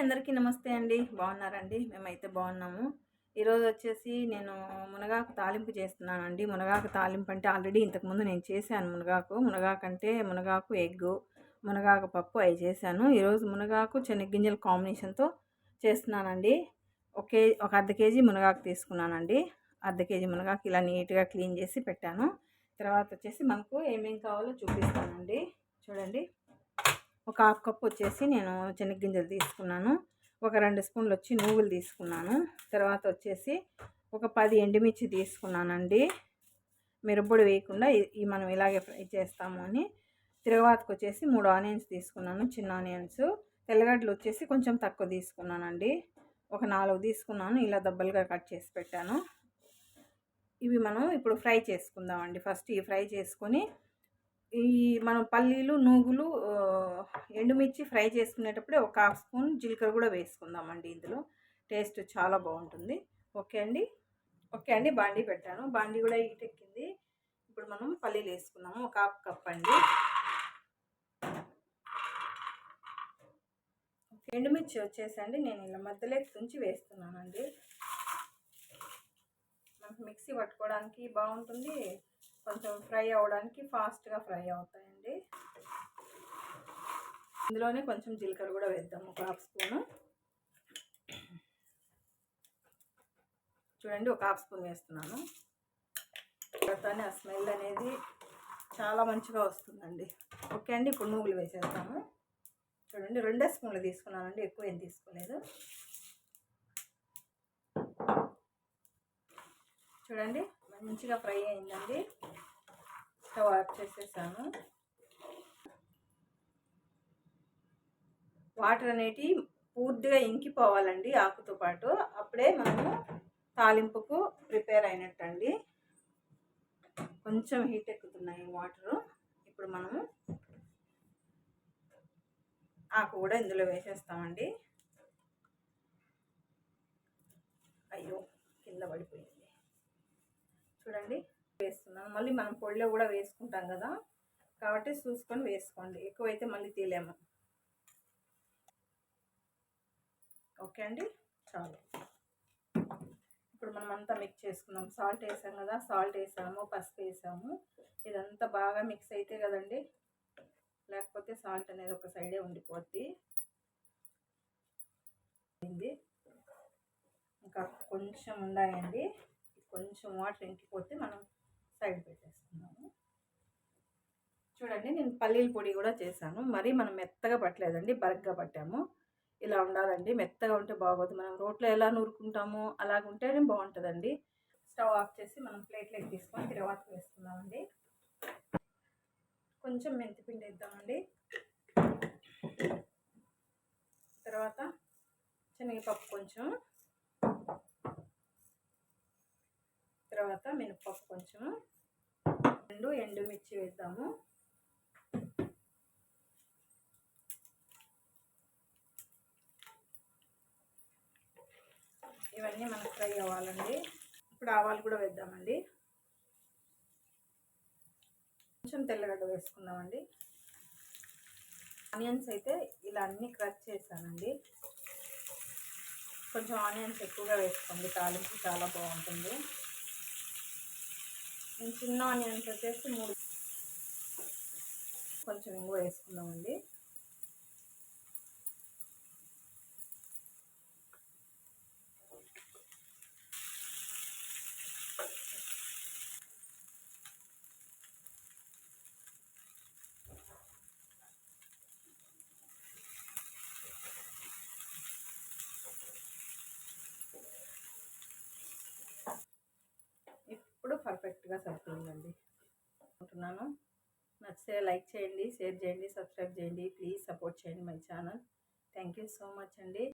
అందరికీ నమస్తే అండి. బాగున్నారండి? మేమైతే బాగున్నాము. ఈరోజు వచ్చేసి నేను మునగాకు తాలింపు చేస్తున్నానండి. మునగాకు తాలింపు అంటే ఆల్రెడీ ఇంతకుముందు నేను చేశాను మునగాకు. మునగాకు అంటే మునగాకు ఎగ్ మునగాకు పప్పు అవి చేశాను. ఈరోజు మునగాకు శనగ్గింజల కాంబినేషన్తో చేస్తున్నానండి. ఒకే ఒక అర్ధ కేజీ మునగాకు తీసుకున్నానండి. అర్ధ కేజీ మునగాకు ఇలా నీట్గా క్లీన్ చేసి పెట్టాను. తర్వాత వచ్చేసి మనకు ఏమేమి కావాలో చూపిస్తానండి. చూడండి. ఒక హాఫ్ కప్ వచ్చేసి నేను శనగ్గింజలు తీసుకున్నాను. ఒక రెండు స్పూన్లు వచ్చి నువ్వులు తీసుకున్నాను. తర్వాత వచ్చేసి ఒక పది ఎండుమిర్చి తీసుకున్నానండి. మిరబ్బొడి వేయకుండా ఈ మనం ఇలాగే ఫ్రై చేస్తాము అని. తిరగవాతకు వచ్చేసి మూడు ఆనియన్స్ తీసుకున్నాను చిన్న ఆనియన్స్. తెల్లగడ్డలు వచ్చేసి కొంచెం తక్కువ తీసుకున్నానండి. ఒక నాలుగు తీసుకున్నాను ఇలా దెబ్బలుగా కట్ చేసి పెట్టాను. ఇవి మనం ఇప్పుడు ఫ్రై చేసుకుందామండి. ఫస్ట్ ఇవి ఫ్రై చేసుకొని ఈ మనం పల్లీలు నూగులు ఎండుమిర్చి ఫ్రై చేసుకునేటప్పుడే ఒక హాఫ్ స్పూన్ జీలకర్ర కూడా వేసుకుందామండి ఇందులో. టేస్ట్ చాలా బాగుంటుంది. ఓకే అండి? ఓకే అండి బాండీ పెట్టాను. బాండీ కూడా ఎక్కింది. ఇప్పుడు మనం పల్లీలు వేసుకున్నాము ఒక హాఫ్ కప్ అండి. ఎండుమిర్చి వచ్చేసండి. నేను ఇలా మధ్యలో తుంచి వేస్తున్నానండి. మనకు మిక్సీ పట్టుకోవడానికి బాగుంటుంది. కొంచెం ఫ్రై అవ్వడానికి ఫాస్ట్గా ఫ్రై అవుతాయండి. ఇందులోనే కొంచెం జీలకర్ర కూడా వేద్దాం ఒక హాఫ్ స్పూను. చూడండి ఒక హాఫ్ స్పూన్ వేస్తున్నాను. తర్వాతనే ఆ స్మెల్ అనేది చాలా మంచిగా వస్తుందండి. ఓకే అండి ఇప్పుడు నువ్వులు వేసేస్తాము చూడండి రెండే స్పూన్లు తీసుకున్నానండి ఎక్కువ ఏం తీసుకోలేదు. చూడండి మంచిగా ఫ్రై అయిందండి. స్టవ్ ఆఫ్ చేసేసాను. వాటర్ అనేటి పూర్తిగా ఇంకిపోవాలండి ఆకుతో పాటు. అప్పుడే మనము తాలింపుకు ప్రిపేర్ అయినట్టండి. కొంచెం హీట్ ఎక్కుతున్నాయి వాటరు. ఇప్పుడు మనము ఆకు కూడా ఇందులో వేసేస్తామండి. అయ్యో కింద పడిపోయింది. చూడండి. వేస్తున్నాను మళ్ళీ మనం పొడిలో కూడా వేసుకుంటాం కదా. కాబట్టి చూసుకొని వేసుకోండి. ఎక్కువైతే మళ్ళీ తీలేము ఓకే అండి? చాలు. ఇప్పుడు మనం అంతా మిక్స్ చేసుకున్నాం. సాల్ట్ వేసాం కదా. సాల్ట్ వేసాము పసుపు వేసాము. ఇదంతా బాగా మిక్స్ అయితే కదండి. లేకపోతే సాల్ట్ అనేది ఒక సైడే ఉండిపోద్ది. ఇంకా కొంచెం ఉండాయండి కొంచెం వాటర్ ఇంకిపోతే మనం సైడ్ పెట్టేసుకున్నాము చూడండి నేను పల్లీల పొడి కూడా చేశాను. మరీ మనం మెత్తగా పట్టలేదండి బరగ్గా పట్టాము. ఇలా ఉండాలండి. మెత్తగా ఉంటే బాగోదు. మనం రోట్లో ఎలా నూరుకుంటామో అలాగ ఉంటేనే బాగుంటుందండి. స్టవ్ ఆఫ్ చేసి మనం ప్లేట్లోకి తీసుకొని తిరవాత వేసుకుందామండి. కొంచెం మెంతిపిండి వేద్దామండి. తర్వాత శనగపప్పు కొంచెం. తర్వాత మినపప్పు కొంచెం. రెండు ఎండుమిర్చి వేద్దాము. ఇవన్నీ మనకు ఫ్రై అవ్వాలండి. ఇప్పుడు ఆవాలు కూడా వేద్దామండి. కొంచెం తెల్లగడ్డ వేసుకుందామండి. ఆనియన్స్ అయితే ఇలా అన్నీ క్రష్ చేశానండి. కొంచెం ఆనియన్స్ ఎక్కువగా వేసుకోండి. తాలింపు చాలా బాగుంటుంది. చిన్న ఆనియన్స్ వచ్చేసి మూడు కొంచెం ఇంగు వేసుకుందామండి. పర్ఫెక్ట్గా సరిపోయిందండి. అనుకుంటున్నాను. నచ్చితే లైక్ చేయండి షేర్ చేయండి సబ్స్క్రైబ్ చేయండి. ప్లీజ్ సపోర్ట్ చేయండి my channel. Thank you so much అండి.